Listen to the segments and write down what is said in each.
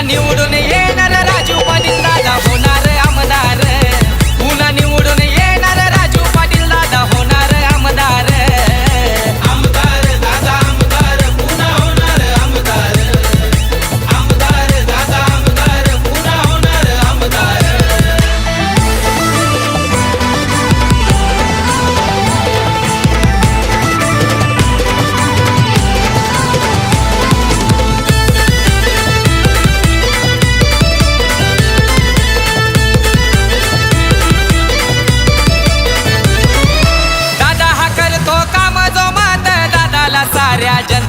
నీవుడు నీ ఏ నర రాజు పని రాజు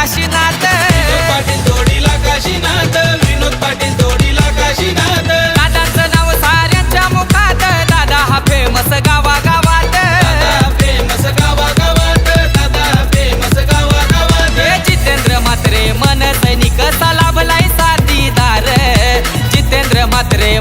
काशीनाथ. पाटील जोडीला काशीनाथ विनोद पाटील जोडीला काशीनाथ. दादाचं नाव साऱ्यांच्या मुखात. दादा हा फेमस गावा गावात फेमस गावा गावात दादा फेमस गावा गावात जितेंद्र मात्रे मन सैनिक लाभलाय साथीदार. जितेंद्र मात्रे